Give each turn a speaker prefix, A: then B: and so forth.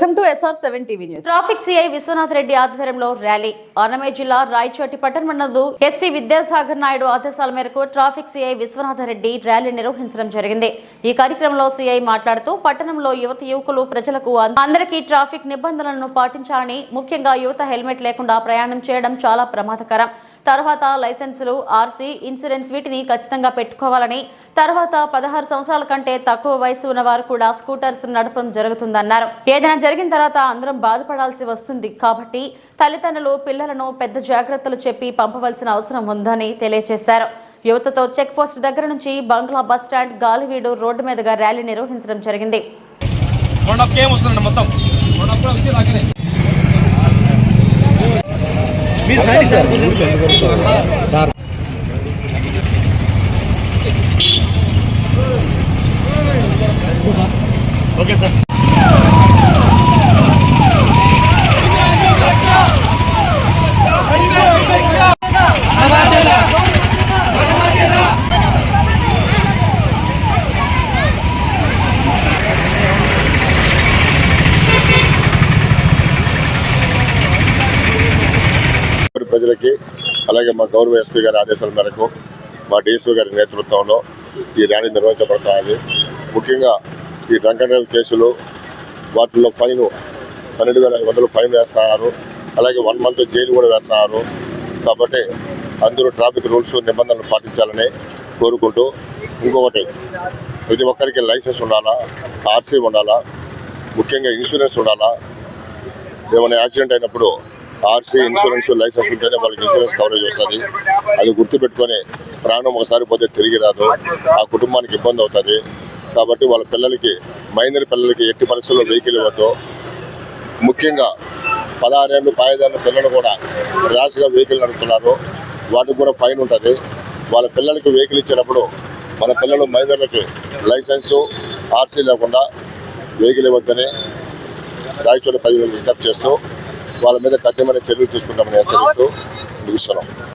A: SR seven TV news
B: traffic CI Vishwanath Reddy ఆధ్వర్యంలో rally. Annamayya జిల్లా రాయచోటి పట్టణం నందు ఎస్సీ విద్యాసాగర్ నాయుడు ఆదేశాల మేరకు traffic CI Vishwanatha Reddy rally నిర్వహించడం జరిగింది. ఈ కార్యక్రమంలో సిఐ మాట్లాడుతూ పట్టణంలో యువత యువకులు ప్రజలకు అందరికీ ట్రాఫిక్ నిబంధనలను పాటించాలని ముఖ్యంగా యువత హెల్మెట్ లేకుండా ప్రయాణం చేయడం చాలా ప్రమాదకరం. తర్వాత లైసెన్సులు ఆర్సీ ఇన్సూరెన్స్ వీటిని ఖచ్చితంగా పెట్టుకోవాలని తర్వాత పదహారు సంవత్సరాల కంటే తక్కువ వయసు ఉన్న వారు కూడా స్కూటర్స్ నడపడం జరుగుతుందన్నారు. ఏదైనా జరిగిన తర్వాత అందరం బాధపడాల్సి వస్తుంది. కాబట్టి తల్లిదండ్రులు పిల్లలను పెద్ద జాగ్రత్తలు చెప్పి పంపవలసిన అవసరం ఉందని తెలియజేశారు. యువతతో చెక్ పోస్ట్ దగ్గర నుంచి Bangla bus stand Galiveedu road మీదుగా ర్యాలీ నిర్వహించడం జరిగింది.
C: మొత్తం వన్ హాఫ్ కూడా వచ్చి నాకనే
D: ఓకే సార్. ప్రజలకి అలాగే మా గౌరవ ఎస్పీ గారి ఆదేశాల మేరకు మా డిఎస్పీ గారి నేతృత్వంలో ఈ ర్యాలీ నిర్వహించబడుతుంది. ముఖ్యంగా ఈ డ్రంక్ అండ్ డ్రైవ్ కేసులు వాటిల్లో ఫైన్ పన్నెండు వేల ఐదు వందలు ఫైన్ వేస్తున్నారు. అలాగే వన్ మంత్ జైలు కూడా వేస్తున్నారు. కాబట్టి అందరూ ట్రాఫిక్ రూల్స్ నిబంధనలు పాటించాలని కోరుకుంటూ ఇంకొకటి ప్రతి ఒక్కరికి లైసెన్స్ ఉండాలా ఆర్సీ ఉండాలా ముఖ్యంగా ఇన్సూరెన్స్ ఉండాలా ఏమైనా యాక్సిడెంట్ అయినప్పుడు ఆర్సీ ఇన్సూరెన్స్ లైసెన్స్ ఉంటేనే వాళ్ళకి ఇన్సూరెన్స్ కవరేజ్ వస్తుంది. అది గుర్తుపెట్టుకొని ప్రాణం ఒకసారి పోతే తిరిగి రాదు. ఆ కుటుంబానికి ఇబ్బంది అవుతుంది. కాబట్టి వాళ్ళ పిల్లలకి మైనర్ పిల్లలకి ఎట్టి పరిస్థితుల్లో వెహికల్ ఇవ్వద్దు. ముఖ్యంగా పదహారేళ్ళు పదిహేను పిల్లలు కూడా ర్యాష్గా వెహికల్ నడుపుతున్నారు. వాటికి కూడా ఫైన్ ఉంటుంది. వాళ్ళ పిల్లలకి వెహికల్ ఇచ్చినప్పుడు మన పిల్లలు మైనర్లకి లైసెన్సు ఆర్సీ లేకుండా వెహికల్ ఇవ్వద్దని రాయచోటి ప్రజలకు విజ్ఞప్తి చేస్తూ వాళ్ళ మీద కఠినమైన చర్యలు తీసుకుంటామని హెచ్చరిస్తూ ముగిస్తున్నాం.